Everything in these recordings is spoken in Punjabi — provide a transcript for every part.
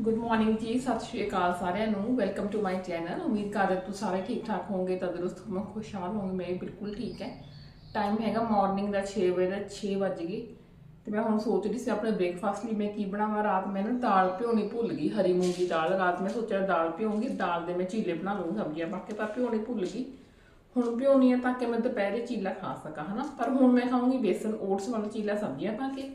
ਗੁੱਡ ਮਾਰਨਿੰਗ ਜੀ, ਸਤਿ ਸ਼੍ਰੀ ਅਕਾਲ ਸਾਰਿਆਂ ਨੂੰ। ਵੈਲਕਮ ਟੂ ਮਾਈ ਚੈਨਲ ਉਮੀਦ ਕਰਦੇ ਤੁਸੀਂ ਸਾਰੇ ਠੀਕ ਠਾਕ ਹੋਵੋਗੇ, ਤੰਦਰੁਸਤ ਹੋਵੋਗੇ ਖੁਸ਼ਹਾਲ ਹੋਵੋਗੇ। ਮੈਂ ਬਿਲਕੁਲ ਠੀਕ ਹੈ। ਟਾਈਮ ਹੈਗਾ ਮਾਰਨਿੰਗ ਦਾ 6 ਵਜੇ ਦਾ 6 ਵੱਜ ਗਏ। ਤੇ ਮੈਂ ਹੁਣ ਸੋਚ ਰਹੀ ਸੀ ਆਪਣੇ ਬ੍ਰੇਕਫਾਸਟ ਲਈ ਮੈਂ ਕੀ ਬਣਾਵਾਂ। ਰਾਤ ਮੈਂ ਨਾ ਦਾਲ ਭਿਉਣੀ ਭੁੱਲ ਗਈ, ਹਰੀ ਮੂੰਗੀ ਦਾਲ। ਰਾਤ ਮੈਂ ਸੋਚਿਆ ਦਾਲ ਭਿਉਂਗੀ, ਦਾਲ ਦੇ ਮੈਂ ਚੀਲੇ ਬਣਾ ਲੂੰਗੀ ਸਬਜ਼ੀਆਂ ਪਾ ਕੇ, ਪਰ ਭਿਉਣੀ ਭੁੱਲ ਗਈ। ਹੁਣ ਭਿਉਣੀ ਹੈ ਤਾਂ ਕਿ ਮੈਂ ਦੁਪਹਿਰੇ ਚੀਲਾ ਖਾ ਸਕਾਂ, ਹਨਾ? ਪਰ ਹੁਣ ਮੈਂ ਖਾਵਾਂਗੀ ਬੇਸਨ, ਓਟਸ ਵਾਲਾ ਚੀਲਾ, ਸਬਜ਼ੀਆਂ ਪਾ ਕੇ।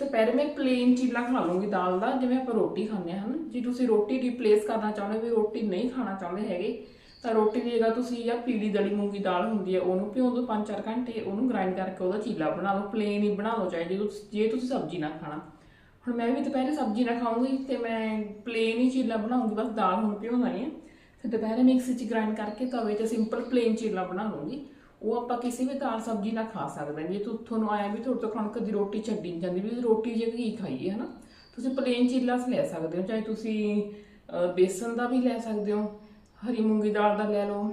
ਦੁਪਹਿਰੇ ਮੈਂ ਪਲੇਨ ਚੀਲਾ ਖਾ ਲੂੰਗੀ ਦਾਲ ਦਾ, ਜਿਵੇਂ ਆਪਾਂ ਰੋਟੀ ਖਾਂਦੇ ਹਾਂ, ਹਨਾ? ਜੇ ਤੁਸੀਂ ਰੋਟੀ ਰਿਪਲੇਸ ਕਰਨਾ ਚਾਹੁੰਦੇ ਵੀ ਰੋਟੀ ਨਹੀਂ ਖਾਣਾ ਚਾਹੁੰਦੇ ਹੈਗੇ, ਤਾਂ ਰੋਟੀ ਦੀ ਜਗ੍ਹਾ ਤੁਸੀਂ ਜਾਂ ਪੀਲੀ ਦਲੀ ਮੂੰਗੀ ਦਾਲ ਹੁੰਦੀ ਹੈ, ਉਹਨੂੰ ਭਿਓ ਦਿਓ 5-4 ਘੰਟੇ, ਉਹਨੂੰ ਗ੍ਰਾਈਂਡ ਕਰਕੇ ਉਹਦਾ ਚੀਲਾ ਬਣਾ ਲਓ ਪਲੇਨ ਹੀ ਬਣਾ ਲਓ, ਚਾਹੇ ਜੇ ਤੁਸੀਂ ਜੇ ਤੁਸੀਂ ਸਬਜ਼ੀ ਨਾ ਖਾਣਾ। ਹੁਣ ਮੈਂ ਵੀ ਦੁਪਹਿਰੇ ਸਬਜ਼ੀ ਨਾ ਖਾਊਂਗੀ, ਤੇ ਮੈਂ ਪਲੇਨ ਹੀ ਚੀਲਾ ਬਣਾਉਂਗੀ ਬਸ ਦਾਲ ਹੁਣ ਭਿਉਂਦਾ ਨਹੀਂ ਹੈ। ਫਿਰ ਦੁਪਹਿਰੇ ਮਿਕਸੀ 'ਚ ਗ੍ਰਾਈਂਡ ਕਰਕੇ ਤਵੇ 'ਚ ਸਿੰਪਲ ਪਲੇਨ ਚੀਲਾ ਬਣਾ ਲੂੰਗੀ ਉਹ ਆਪਾਂ ਕਿਸੇ ਵੀ ਦਾਲ ਸਬਜ਼ੀ ਨਾਲ ਖਾ ਸਕਦੇ ਹਾਂ। ਜੇ ਤੁ- ਤੁਹਾਨੂੰ ਆਇਆ ਵੀ ਤੁਹਾਡੇ ਤੋਂ ਕਣਕ ਦੀ ਰੋਟੀ ਛੱਡੀ ਨਹੀਂ ਜਾਂਦੀ ਵੀ ਰੋਟੀ ਜੇ ਕੀ ਖਾਈਏ ਹਨਾ? ਤੁਸੀਂ ਪਲੇਨ ਚੀਲਾ ਲੈ ਸਕਦੇ ਹੋ ਚਾਹੇ ਤੁਸੀਂ ਅਹ, ਬੇਸਨ ਦਾ ਵੀ ਲੈ ਸਕਦੇ ਹੋ ਹਰੀ ਮੂੰਗੀ ਦਾਲ ਦਾ ਲੈ ਲਓ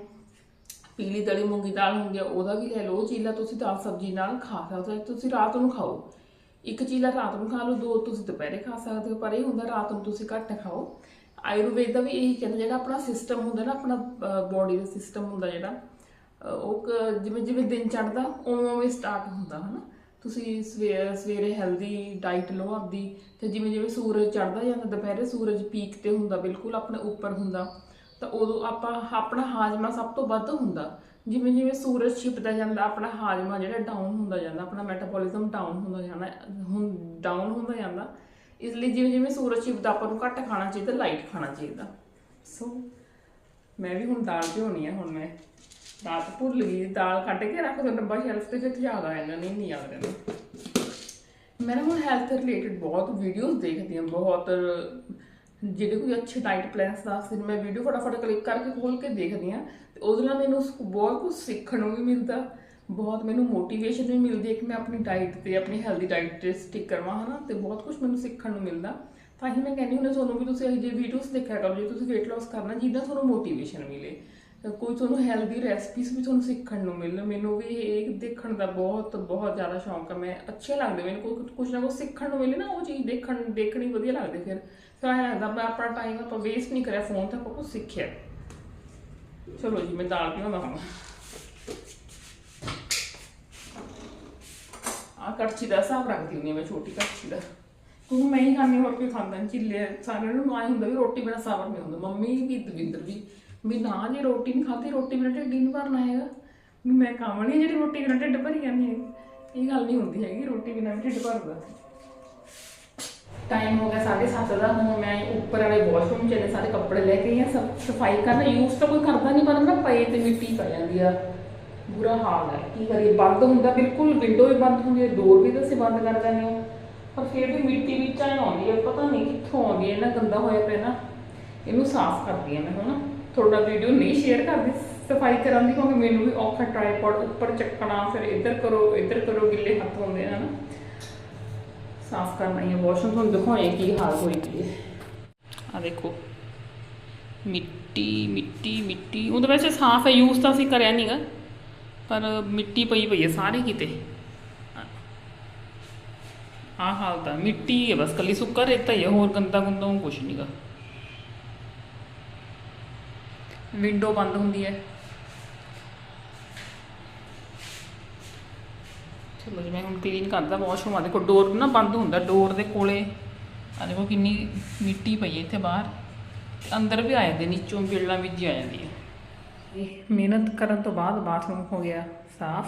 ਪੀਲੀ ਤਲੀ ਮੂੰਗੀ ਦਾਲ ਹੁੰਦੀ ਆ ਉਹਦਾ ਵੀ ਲੈ ਲਓ ਉਹ ਚੀਲਾ ਤੁਸੀਂ ਦਾਲ ਸਬਜ਼ੀ ਨਾਲ ਖਾ ਸਕਦੇ ਹੋ ਤੁਸੀਂ ਰਾਤ ਨੂੰ ਖਾਓ। ਇੱਕ ਚੀਲਾ ਰਾਤ ਨੂੰ ਖਾ ਲਓ ਦੋ ਤੁਸੀਂ ਦੁਪਹਿਰੇ ਖਾ ਸਕਦੇ ਹੋ ਪਰ ਇਹ ਹੁੰਦਾ ਰਾਤ ਨੂੰ ਤੁਸੀਂ ਘੱਟ ਖਾਓ। ਆਯੁਰਵੇਦ ਦਾ ਵੀ ਇਹੀ ਕਹਿੰਦਾ ਜਿਹੜਾ ਆਪਣਾ ਸਿਸਟਮ ਹੁੰਦਾ ਨਾ ਆਪਣਾ ਬੋਡੀ ਦਾ ਸਿਸਟਮ ਹੁੰਦਾ ਜਿਹੜਾ ਉਹ ਕ- ਜਿਵੇਂ ਜਿਵੇਂ ਦਿਨ ਚੜ੍ਹਦਾ, ਉਵੇਂ ਉਵੇਂ ਸਟਾਰਟ ਹੁੰਦਾ, ਹਨਾ? ਤੁਸੀਂ ਸਵੇਰੇ ਸਵੇਰੇ ਹੈਲਦੀ ਡਾਈਟ ਲਓ ਆਪਦੀ, ਤੇ ਜਿਵੇਂ ਜਿਵੇਂ ਸੂਰਜ ਚੜ੍ਹਦਾ ਜਾਂਦਾ ਦੁਪਹਿਰੇ ਸੂਰਜ ਪੀਕ ਤੇ ਹੁੰਦਾ, ਬਿਲਕੁਲ ਆਪਣੇ ਉੱਪਰ ਹੁੰਦਾ, ਤਾਂ ਉਦੋਂ ਆਪਾਂ ਆਪਣਾ ਹਾਜ਼ਮਾ ਸਭ ਤੋਂ ਵੱਧ ਹੁੰਦਾ। ਜਿਵੇਂ ਜਿਵੇਂ ਸੂਰਜ ਛਿਪਦਾ ਜਾਂਦਾ, ਆਪਣਾ ਹਾਜ਼ਮਾ ਜਿਹੜਾ ਡਾਊਨ ਹੁੰਦਾ ਜਾਂਦਾ, ਆਪਣਾ ਮੈਟਾਬੋਲਿਜ਼ਮ ਡਾਊਨ ਹੁੰਦਾ ਜਾਂਦਾ ਡਾਊਨ ਹੁੰਦਾ ਜਾਂਦਾ, ਇਸ ਲਈ ਜਿਵੇਂ ਜਿਵੇਂ ਸੂਰਜ ਛਿਪਦਾ, ਆਪਾਂ ਨੂੰ ਘੱਟ ਖਾਣਾ ਚਾਹੀਦਾ ਲਾਈਟ ਖਾਣਾ ਚਾਹੀਦਾ। ਸੋ ਮੈਂ ਵੀ ਹੁਣ ਦਾਲ ਭਿਉਣੀ ਆ, ਹੁਣ ਮੈਂ ਰਾਤ ਭੁੱਲ ਗਈ, ਦਾਲ ਕੱਢ ਕੇ ਰੱਖ ਦੋ ਡੱਬਾ ਸ਼ੈਲਫ ਤੇ ਫਿਰ ਯਾਦ ਆ ਜਾਂਦਾ ਨਹੀਂ ਨਹੀਂ ਯਾਦ ਰਹਿੰਦਾ ਮੈਂ ਨਾ ਹੁਣ ਹੈਲਥ ਰਿਲੇਟਡ ਬਹੁਤ ਵੀਡੀਓਜ਼ ਦੇਖਦੀ ਹਾਂ, ਬਹੁਤ, ਜਿਹੜੇ ਕੋਈ ਅੱਛੇ ਡਾਈਟ ਪਲਾਨਸ ਦੱਸਦੇ ਨੇ ਮੈਂ ਵੀਡੀਓ ਫਟਾਫਟ ਕਲਿੱਕ ਕਰਕੇ ਖੋਲ ਕੇ ਦੇਖਦੀ ਹਾਂ, ਤੇ ਉਹਦੇ ਨਾਲ ਮੈਨੂੰ ਬਹੁਤ ਕੁਝ ਸਿੱਖਣ ਨੂੰ ਵੀ ਮਿਲਦਾ, ਬਹੁਤ ਮੈਨੂੰ ਮੋਟੀਵੇਸ਼ਨ ਵੀ ਮਿਲਦੀ ਹੈ ਕਿ ਮੈਂ ਆਪਣੀ ਡਾਈਟ ਤੇ, ਆਪਣੀ ਹੈਲਦੀ ਡਾਈਟ ਤੇ ਸਟਿਕ ਕਰਵਾਂ, ਹਨਾ, ਤੇ ਬਹੁਤ ਕੁਝ ਮੈਨੂੰ ਸਿੱਖਣ ਨੂੰ ਮਿਲਦਾ। ਤਾਂ ਹੀ ਮੈਂ ਕਹਿੰਦੀ ਹੁੰਦੀ ਤੁਹਾਨੂੰ ਵੀ ਤੁਸੀਂ ਇਹ ਜਿਹੇ ਵੀਡੀਓਜ਼ ਦੇਖਿਆ ਕਰੋ, ਜੇ ਤੁਸੀਂ weight loss ਕਰਨਾ ਜਿਹਦਾ ਤੁਹਾਨੂੰ ਮੋਟੀਵੇਸ਼ਨ ਮਿਲੇ। ਕੋਈ ਤੁਹਾਨੂੰ ਹੈਲਦੀ ਰੈਸਪੀਸ ਵੀ ਤੁਹਾਨੂੰ ਸਿੱਖਣ ਨੂੰ ਮਿਲਣ, ਮੈਨੂੰ ਵੀ ਇਹ ਦੇਖਣ ਦਾ ਬਹੁਤ ਬਹੁਤ ਜ਼ਿਆਦਾ ਸ਼ੌਂਕ ਹੈ ਮੈਂ ਅੱਛੇ ਲੱਗਦੇ, ਮੈਨੂੰ ਕੋਈ ਕੁਝ ਨਾ ਕੁਝ ਸਿੱਖਣ ਨੂੰ ਮਿਲੇ ਨਾ, ਉਹ ਚੀਜ਼ ਦੇਖਣ, ਦੇਖਣੀ ਵਧੀਆ ਲੱਗਦੀ ਫਿਰ। ਫਿਰ ਐਂ ਲੱਗਦਾ ਮੈਂ ਆਪਣਾ ਟਾਈਮ ਆਪਾਂ ਵੇਸਟ ਨਹੀਂ ਕਰਿਆ ਫੋਨ ਤੇ, ਆਪਾਂ ਕੁਝ ਸਿੱਖਿਆ। ਚਲੋ ਜੀ, ਮੈਂ ਦਾਲ ਪਿਆਉਂਦਾ ਹਾਂ ਆ ਕੜਛੀ ਦਾ ਹਿਸਾਬ ਰੱਖਦੀ ਹੁੰਦੀ ਹਾਂ ਮੈਂ, ਛੋਟੀ ਕੜਛੀ ਦਾ। ਕਿਉਂਕਿ ਮੈਂ ਹੀ ਖਾਂਦੀ ਹੋਰ ਕੋਈ ਖਾਂਦਾ ਨਹੀਂ ਚਿੱਲੇ ਸਾਰਿਆਂ ਨੂੰ ਆਏ ਹੁੰਦਾ ਵੀ ਰੋਟੀ ਬਿਨਾ ਸਾਬਰ ਨਹੀਂ ਹੁੰਦਾ। ਮੰਮੀ ਵੀ, ਦਵਿੰਦਰ ਵੀ ਵੀ ਨਾ ਜੇ ਰੋਟੀ ਨਹੀਂ ਖਾਧੀ, ਰੋਟੀ ਬਿਨਾ ਢਿੱਡ ਹੀ ਨਹੀਂ ਭਰਨਾ ਹੈਗਾ। ਵੀ ਮੈਂ ਖਾਵਣੀ ਜਿਹੜੀ ਰੋਟੀ ਬਿਨਾ ਢਿੱਡ ਭਰੀ ਜਾਂਦੀ ਹੈ ਇਹ ਗੱਲ ਨਹੀਂ ਹੁੰਦੀ ਹੈਗੀ ਰੋਟੀ ਬਿਨਾਂ ਵੀ ਢਿੱਡ ਭਰਦਾ ਟਾਈਮ ਹੋ ਗਿਆ 7:30 ਦਾ, ਹੁਣ ਮੈਂ ਉੱਪਰ ਵਾਲੇ ਵਾਸ਼ਰੂਮ ਚ ਨੇ ਸਾਰੇ ਕੱਪੜੇ ਲੈ ਕੇ ਆਈ ਸਭ ਸਫ਼ਾਈ ਕਰਨਾ ਯੂਜ਼ ਤਾਂ ਕੋਈ ਕਰਦਾ ਨਹੀਂ ਪਰ ਨਾ ਪਏ ਤੇ ਮਿੱਟੀ ਪੈ ਜਾਂਦੀ ਆ। ਬੁਰਾ ਹਾਲ ਹੈ ਕੀ ਕਰੀਏ, ਬੰਦ ਹੁੰਦਾ, ਬਿਲਕੁਲ ਵਿੰਡੋ ਵੀ ਬੰਦ ਹੁੰਦੀ ਹੈ ਡੋਰ ਵੀ ਤਾਂ ਅਸੀਂ ਬੰਦ ਕਰ ਦਿੰਦੇ ਹਾਂ। ਪਰ ਫਿਰ ਵੀ ਮਿੱਟੀ ਵਿੱਚ ਆਉਂਦੀ ਹੈ ਪਤਾ ਨਹੀਂ ਕਿੱਥੋਂ ਆਉਂਦੀ ਹੈ ਇਹਨਾਂ ਗੰਦਾ ਹੋਇਆ ਪਿਆ ਨਾ। ਇਹਨੂੰ ਸਾਫ਼ ਕਰਦੀ ਹਾਂ ਮੈਂ ਹੁਣ। ਥੋੜਾ ਵੀਡੀਓ ਨਹੀਂ ਸ਼ੇਅਰ ਕਰਦੀ, ਸਫ਼ਾਈ ਕਰਨ ਦੀ ਕਿਉਂਕਿ ਮੈਨੂੰ ਵੀ ਔਖਾ ਟ੍ਰਾਈਪੋਡ ਉੱਪਰ ਚੱਕਣਾ, ਫਿਰ ਇੱਧਰ ਕਰੋ ਇੱਧਰ ਕਰੋ, ਗਿੱਲੇ ਹੱਥ ਹੁੰਦੇ ਨੇ। ਸਾਫ਼ ਕਰਨਾ ਹੈ ਵਾਸ਼ਰੂਮ ਤੁਹਾਨੂੰ ਦਿਖਾਉਣੇ ਕੀ ਹਾਲ ਹੋਈ ਪਈ ਹੈ। ਆ ਦੇਖੋ, ਮਿੱਟੀ ਮਿੱਟੀ ਮਿੱਟੀ ਉਹਦੇ ਵੈਸੇ ਸਾਫ਼ ਹੈ ਯੂਜ਼ ਤਾਂ ਅਸੀਂ ਕਰਿਆ ਨਹੀਂਗਾ ਪਰ ਮਿੱਟੀ ਪਈ ਪਈ ਹੈ ਸਾਰੇ ਕਿਤੇ। ਆ ਹਾਲ ਤਾਂ ਮਿੱਟੀ ਹੈ, ਬਸ ਕੱਲੀ ਸੁੱਕਾ ਰੇਤਾ ਹੀ ਹੈ, ਹੋਰ ਗੰਦਾ ਗੁੰਦਾ ਕੁਝ ਨਹੀਂਗਾ ਵਿੰਡੋ ਬੰਦ ਹੁੰਦੀ ਹੈ। ਚਲੋ ਜੀ ਮੈਂ ਹੁਣ ਕਲੀਨ ਕਰਦਾ ਵਾਸ਼ਰੂਮ ਆ ਦੇਖੋ ਡੋਰ ਨਾ ਬੰਦ ਹੁੰਦਾ ਡੋਰ ਦੇ ਕੋਲੇ। ਆ ਦੇਖੋ ਕਿੰਨੀ ਮਿੱਟੀ ਪਈ ਹੈ ਇੱਥੇ ਬਾਹਰ। ਅੰਦਰ ਵੀ ਆ ਜਾਂਦੇ ਨੀਚੋਂ ਬਿਲਡਾਂ ਵਿੱਚ ਹੀ ਆ ਜਾਂਦੀ ਹੈ। ਮਿਹਨਤ ਕਰਨ ਤੋਂ ਬਾਅਦ ਬਾਥਰੂਮ ਹੋ ਗਿਆ ਸਾਫ਼।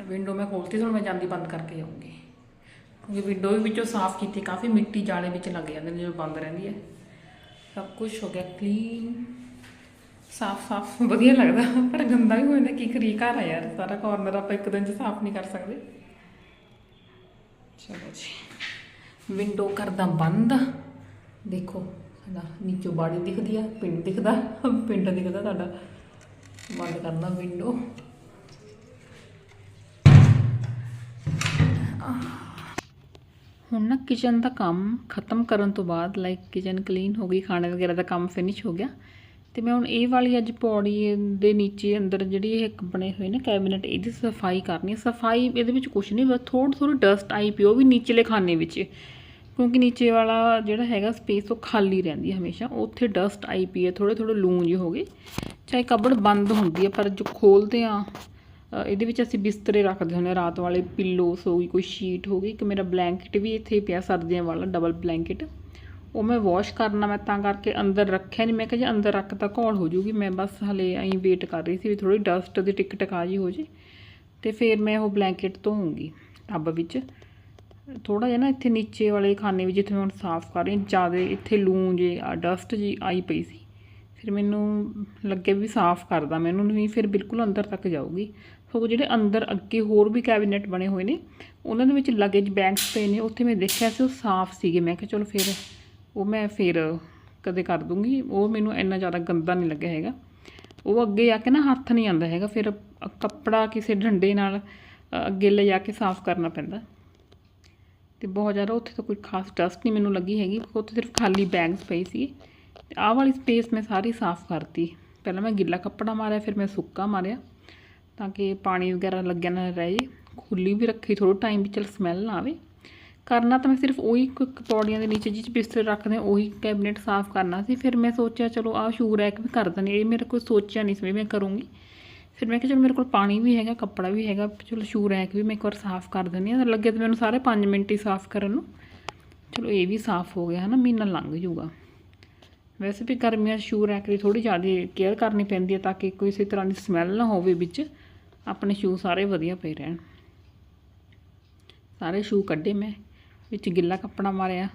ਵਿੰਡੋ ਮੈਂ ਖੋਲਤੀ ਹੁਣ ਮੈਂ ਜਾਂਦੀ ਬੰਦ ਕਰਕੇ ਜਾਊਂਗੀ। ਕਿਉਂਕਿ ਵਿੰਡੋ ਵੀ ਵਿੱਚੋਂ ਸਾਫ਼ ਕੀਤੀ ਕਾਫੀ ਮਿੱਟੀ ਜਾਲੇ ਵਿੱਚ ਲੱਗ ਜਾਂਦੇ ਨੇ ਜਦੋਂ ਬੰਦ ਰਹਿੰਦੀ ਹੈ। ਸਭ ਕੁਝ ਹੋ ਗਿਆ ਕਲੀਨ ਸਾਫ਼ ਸਾਫ਼। ਵਧੀਆ ਲੱਗਦਾ, ਪਰ ਗੰਦਾ ਵੀ ਹੋ ਜਾਂਦਾ, ਕੀ ਕਰੀ ਘਰ ਆ ਯਾਰ, ਸਾਰਾ ਕਾਰਨਰ ਆਪਾਂ ਇੱਕ ਦਿਨ 'ਚ ਸਾਫ਼ ਨਹੀਂ ਕਰ ਸਕਦੇ। ਚਲੋ ਜੀ ਵਿੰਡੋ ਕਰਦਾ ਬੰਦ। ਦੇਖੋ, ਸਾਡਾ ਨੀਚੋਂ ਬਾੜੀ ਦਿਖਦੀ ਆ, ਪਿੰਡ ਦਿਖਦਾ ਪਿੰਡ ਦਿਖਦਾ ਤੁਹਾਡਾ ਬੰਦ ਕਰਨਾ ਵਿੰਡੋ ਹੁਣ ਨਾ ਕਿਚਨ ਦਾ ਕੰਮ ਖਤਮ ਕਰਨ ਤੋਂ ਬਾਅਦ ਲਾਈਕ ਕਿਚਨ ਕਲੀਨ ਹੋ ਗਈ, ਖਾਣੇ ਵਗੈਰਾ ਦਾ ਕੰਮ ਫਿਨਿਸ਼ ਹੋ ਗਿਆ। ਤੇ ਮੈਂ ਹੁਣ ਇਹ ਵਾਲੀ ਅੱਜ ਪੌੜੀ ਦੇ ਨੀਚੇ ਅੰਦਰ ਜਿਹੜੀ ਇਹ ਬਣੇ ਹੋਏ ਨੇ ਕੈਬਨਿਟ ਇਹਦੀ ਸਫ਼ਾਈ ਕਰਨੀ ਹੈ ਸਫ਼ਾਈ ਇਹਦੇ ਵਿੱਚ ਕੁਝ ਨਹੀਂ, ਬਸ ਥੋੜੀ ਥੋੜੀ ਡਸਟ ਆਈ ਪਈ ਉਹ ਵੀ ਨੀਚੇਲੇ ਖਾਨੇ ਵਿੱਚ। ਕਿਉਂਕਿ ਨੀਚੇ ਵਾਲਾ ਜਿਹੜਾ ਹੈਗਾ ਸਪੇਸ ਉਹ ਖਾਲੀ ਰਹਿੰਦੀ ਹੈ ਹਮੇਸ਼ਾ। ਉੱਥੇ ਡਸਟ ਆਈ ਪਈ ਹੈ ਥੋੜੇ ਥੋੜੇ ਲੂਣ ਜਿਹੇ ਹੋ ਗਏ। ਚਾਹੇ ਕਬੜ ਬੰਦ ਹੁੰਦੀ ਹੈ ਪਰ ਜੋ ਖੋਲਦੇ ਆ ਇਹਦੇ ਵਿੱਚ ਅਸੀਂ ਬਿਸਤਰੇ ਰੱਖਦੇ ਹੁੰਦੇ ਹਾਂ। ਰਾਤ ਵਾਲੇ ਪਿੱਲੋਸ ਹੋ ਗਈ ਕੋਈ ਸ਼ੀਟ ਹੋ ਗਈ, ਇੱਕ ਮੇਰਾ ਬਲੈਂਕਟ ਵੀ ਇੱਥੇ ਪਿਆ, ਸਰਦੀਆਂ ਵਾਲਾ ਡਬਲ ਬਲੈਂਕਟ ਉਹ ਮੈਂ ਵਾਸ਼ ਕਰਨਾ, ਮੈਂ ਤਾਂ ਕਰਕੇ ਅੰਦਰ ਰੱਖਿਆ ਨਹੀਂ ਮੈਂ ਕਿਹਾ ਜੇ ਅੰਦਰ ਰੱਖ ਤਾਂ ਘੋਲ ਹੋ ਜੂਗੀ ਮੈਂ ਬਸ ਹਲੇ ਐਂ ਵੇਟ ਕਰ ਰਹੀ ਸੀ ਵੀ ਥੋੜੀ ਡਸਟ ਦੀ ਟਿਕ ਟਕਾ ਜੀ ਹੋ ਜੇ। ਤੇ ਫਿਰ ਮੈਂ ਉਹ ਬਲੈਂਕਟ ਧੋਊਂਗੀ ਟੱਬ ਵਿੱਚ। ਥੋੜਾ ਜਿਹਾ ਨਾ ਇੱਥੇ ਨੀਚੇ ਵਾਲੇ ਖਾਨੇ ਵਿੱਚ ਜਿੱਥੇ ਮੈਂ ਹੁਣ ਸਾਫ਼ ਕਰ ਰਹੀ ਹਾਂ, ਜ਼ਿਆਦਾ ਇੱਥੇ ਲੂਣ ਜੇ, ਆ ਡਸਟ ਜੀ ਆਈ ਪਈ ਸੀ। ਫਿਰ ਮੈਨੂੰ ਲੱਗੇ ਵੀ ਸਾਫ਼ ਕਰਦਾ ਮੈਨੂੰ ਨਹੀਂ ਫਿਰ ਬਿਲਕੁਲ ਅੰਦਰ ਤੱਕ ਜਾਊਗੀ। ਸਗੋਂ ਜਿਹੜੇ ਅੰਦਰ ਅੱਗੇ ਹੋਰ ਵੀ ਕੈਬਨਿਟ ਬਣੇ ਹੋਏ ਨੇ ਉਹਨਾਂ ਦੇ ਵਿੱਚ ਲਗੇਜ ਬੈਗਸ ਪਏ ਨੇ ਉੱਥੇ ਮੈਂ ਦੇਖਿਆ ਸੀ ਉਹ ਸਾਫ਼ ਸੀਗੇ। ਮੈਂ ਕਿਹਾ ਚਲੋ ਫਿਰ ਉਹ ਮੈਂ ਫਿਰ ਕਦੇ ਕਰ ਦੂੰਗੀ। ਉਹ ਮੈਨੂੰ ਇੰਨਾ ਜ਼ਿਆਦਾ ਗੰਦਾ ਨਹੀਂ ਲੱਗਿਆ ਹੈਗਾ। ਉਹ ਅੱਗੇ ਆ ਕੇ ਨਾ ਹੱਥ ਨਹੀਂ ਆਉਂਦਾ ਹੈਗਾ। ਫਿਰ ਕੱਪੜਾ ਕਿਸੇ ਡੰਡੇ ਨਾਲ ਅ, ਅੱਗੇ ਲੈ ਜਾ ਕੇ ਸਾਫ਼ ਕਰਨਾ ਪੈਂਦਾ। ਤੇ ਬਹੁਤ ਜ਼ਿਆਦਾ ਉੱਥੇ ਤਾਂ ਕੋਈ ਖਾਸ ਡਸਟ ਨਹੀਂ ਮੈਨੂੰ ਲੱਗੀ ਹੈਗੀ। ਉੱਥੇ ਸਿਰਫ ਖਾਲੀ ਬੈਗਸ ਪਈ ਸੀ ਤੇ ਆਹ ਵਾਲੀ ਸਪੇਸ ਮੈਂ ਸਾਰੀ ਸਾਫ਼ ਕਰਤੀ। ਪਹਿਲਾਂ ਮੈਂ ਗਿੱਲਾ ਕੱਪੜਾ ਮਾਰਿਆ ਫਿਰ ਮੈਂ ਸੁੱਕਾ ਮਾਰਿਆ। ਤਾਂ ਕਿ ਪਾਣੀ ਵਗੈਰਾ ਲੱਗਿਆ ਨਾ ਰਹੇ ਖੁੱਲੀ ਵੀ ਰੱਖੀ ਥੋੜਾ ਟਾਈਮ ਵੀ ਚਲ ਸਮੈਲ ਨਾ ਆਵੇ। ਕਰਨਾ ਤਾਂ ਮੈਂ ਸਿਰਫ ਉਹੀ ਪੌੜੀਆਂ ਦੇ ਨੀਚੇ ਜਿਹ 'ਚ ਬਿਸਤਰੇ ਰੱਖਦੇ ਹਾਂ, ਉਹੀ ਕੈਬਨਿਟ ਸਾਫ਼ ਕਰਨਾ ਸੀ। ਫਿਰ ਮੈਂ ਸੋਚਿਆ ਚਲੋ ਆਹ ਸ਼ੂ ਰੈਕ ਵੀ ਕਰ ਦਿੰਦੀ ਇਹ ਮੇਰੇ ਕੋਲ ਸੋਚਿਆ ਨਹੀਂ ਸੀ ਵੀ ਮੈਂ ਕਰੂੰਗੀ। ਫਿਰ ਮੈਂ ਕਿਹਾ ਚਲੋ ਮੇਰੇ ਕੋਲ ਪਾਣੀ ਵੀ ਹੈਗਾ ਕੱਪੜਾ ਵੀ ਹੈਗਾ ਚਲੋ ਸ਼ੂ ਰੈਕ ਵੀ ਮੈਂ ਇੱਕ ਵਾਰ ਸਾਫ਼ ਕਰ ਦਿੰਦੀ ਹਾਂ। ਲੱਗੇ ਤਾਂ ਮੈਨੂੰ ਸਾਰੇ 5 ਮਿੰਟ ਹੀ ਸਾਫ਼ ਕਰਨ ਨੂੰ। ਚਲੋ ਇਹ ਵੀ ਸਾਫ਼ ਹੋ ਗਿਆ ਹੈ ਨਾ ਮਹੀਨਾ ਲੰਘ ਜੂਗਾ ਵੈਸੇ ਵੀ ਗਰਮੀਆਂ 'ਚ ਸ਼ੂ ਰੈਕ ਦੀ ਥੋੜੀ ਜ਼ਿਆਦਾ ਕੇਅਰ ਕਰਨੀ ਪੈਂਦੀ ਹੈ ਤਾਂ ਕਿ ਕਿਸੇ ਤਰ੍ਹਾਂ ਦੀ ਸਮੈਲ ਨਾ ਹੋਵੇ ਵਿੱਚ। ਆਪਣੇ ਸ਼ੂ ਸਾਰੇ ਵਧੀਆ ਪਏ ਰਹਿਣ। ਸਾਰੇ ਸ਼ੂ ਕੱਢੇ ਮੈਂ, ਵਿੱਚ ਗਿੱਲਾ ਕੱਪੜਾ ਮਾਰਿਆ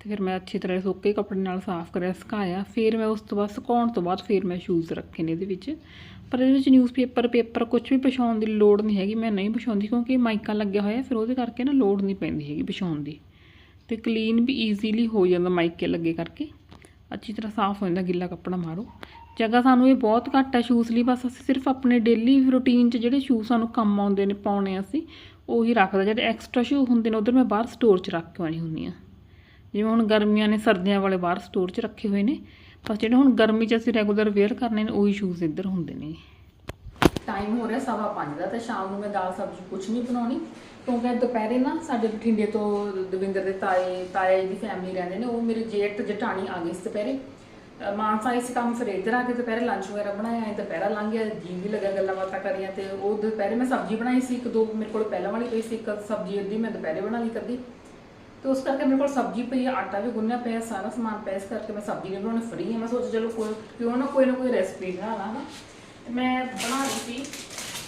ਤੇ ਫਿਰ ਮੈਂ ਅੱਛੀ ਤਰ੍ਹਾਂ ਸੁੱਕੇ ਕੱਪੜੇ ਨਾਲ ਸਾਫ਼ ਕਰਿਆ, ਸੁਕਾਇਆ। ਫਿਰ ਮੈਂ ਉਸ ਤੋਂ ਬਾਅਦ ਸੁਕਾਉਣ ਤੋਂ ਬਾਅਦ ਫਿਰ ਮੈਂ ਸ਼ੂਜ਼ ਰੱਖੇ ਨੇ ਇਹਦੇ ਵਿੱਚ। ਪਰ ਇਹਦੇ ਵਿੱਚ ਨਿਊਜ਼ਪੇਪਰ ਪੇਪਰ ਕੁਝ ਵੀ ਵਿਛਾਉਣ ਦੀ ਲੋੜ ਨਹੀਂ ਹੈਗੀ, ਮੈਂ ਨਹੀਂ ਵਿਛਾਉਂਦੀ ਕਿਉਂਕਿ ਮਾਈਕਾ ਲੱਗਿਆ ਹੋਇਆ, ਫਿਰ ਉਹਦੇ ਕਰਕੇ ਨਾ ਲੋੜ ਨਹੀਂ ਪੈਂਦੀ ਹੈਗੀ ਵਿਛਾਉਣ ਦੀ। ਤੇ ਕਲੀਨ ਵੀ ਈਜ਼ੀਲੀ ਹੋ ਜਾਂਦਾ ਮਾਈਕੇ ਲੱਗੇ ਕਰਕੇ। ਅੱਛੀ ਤਰ੍ਹਾਂ ਸਾਫ਼ ਹੋ ਜਾਂਦਾ, ਗਿੱਲਾ ਕੱਪੜਾ ਮਾਰੋ। ਜਗ੍ਹਾ ਸਾਨੂੰ ਇਹ ਬਹੁਤ ਘੱਟ ਹੈ ਸ਼ੂਜ਼ ਲਈ, ਬਸ ਅਸੀਂ ਸਿਰਫ ਆਪਣੇ ਡੇਲੀ ਰੂਟੀਨ 'ਚ ਜਿਹੜੇ ਸ਼ੂਜ਼ ਸਾਨੂੰ ਕੰਮ ਆਉਂਦੇ ਨੇ, ਪਾਉਣੇ ਅਸੀਂ, ਉਹੀ ਰੱਖਦਾ ਜਿਹੜੇ ਐਕਸਟਰਾ ਸ਼ੂਜ਼ ਹੁੰਦੇ ਨੇ, ਉਧਰ ਮੈਂ ਬਾਹਰ ਸਟੋਰ 'ਚ ਰੱਖ ਕੇ ਆਉਣੀ ਹੁੰਦੀ ਆ ਜਿਵੇਂ ਹੁਣ ਗਰਮੀਆਂ ਨੇ ਸਰਦੀਆਂ ਵਾਲੇ ਬਾਹਰ ਸਟੋਰ 'ਚ ਰੱਖੇ ਹੋਏ ਨੇ, ਬਸ ਜਿਹੜੇ ਹੁਣ ਗਰਮੀ 'ਚ ਅਸੀਂ ਰੈਗੂਲਰ ਵੇਅਰ ਕਰਨੇ ਨੇ, ਉਹੀ ਸ਼ੂਜ਼ ਇੱਧਰ ਹੁੰਦੇ ਨੇ। ਟਾਈਮ ਹੋ ਰਿਹਾ ਸਵਾ ਪੰਜ ਦਾ, ਤੇ ਸ਼ਾਮ ਨੂੰ ਮੈਂ ਦਾਲ ਸਬਜ਼ੀ ਕੁਝ ਨਹੀਂ ਬਣਾਉਣੀ, ਕਿਉਂਕਿ ਦੁਪਹਿਰੇ ਨਾ ਸਾਡੇ ਬਠਿੰਡੇ ਤੋਂ ਦਵਿੰਦਰ ਦੇ ਤਾਏ ਤਾਇਆ ਜੀ ਦੀ ਫੈਮਿਲੀ ਰਹਿੰਦੇ ਨੇ, ਉਹ ਮੇਰੇ ਜੇਠ ਜਟਾਣੀ ਆ ਗਏ ਸੀ ਦੁਪਹਿਰੇ। ਮਾਨਸਾ ਇਸ ਕੰਮ ਫਿਰ ਇੱਧਰ ਆ ਕੇ ਦੁਪਹਿਰੇ ਲੰਚ ਵਗੈਰਾ ਬਣਾਇਆ ਹੈ ਦੁਪਹਿਰਾ ਲੰਘ ਗਿਆ ਜੀ ਵੀ ਲੱਗਾ ਗੱਲਾਂ ਬਾਤਾਂ ਕਰੀਆਂ ਤੇ ਉਹ ਦੁਪਹਿਰੇ ਮੈਂ ਸਬਜ਼ੀ ਬਣਾਈ ਸੀ, ਇੱਕ ਦੋ ਮੇਰੇ ਕੋਲ ਪਹਿਲਾਂ ਵਾਲੀ ਪਈ ਸੀ, ਇੱਕ ਸਬਜ਼ੀ ਅੱਧੀ ਮੈਂ ਦੁਪਹਿਰੇ ਬਣਾ ਲਈ ਕਰਦੀ ਤੇ ਉਸ ਕਰਕੇ ਮੇਰੇ ਕੋਲ ਸਬਜ਼ੀ ਪਈ ਆਟਾ ਵੀ ਗੁੰਨਿਆ ਪਿਆ, ਸਾਰਾ ਸਮਾਨ ਪਿਆ ਇਸ ਕਰਕੇ ਮੈਂ ਸਬਜ਼ੀ ਨਹੀਂ ਬਣਾਉਣੀ ਫਰੀ ਹਾਂ ਮੈਂ ਸੋਚ ਚਲੋ ਕੋਈ ਕਿਉਂ ਨਾ ਕੋਈ ਨਾ ਕੋਈ ਰੈਸਪੀ ਬਣਾ ਲਾਂ ਨਾ ਮੈਂ ਬਣਾ ਲਈ ਸੀ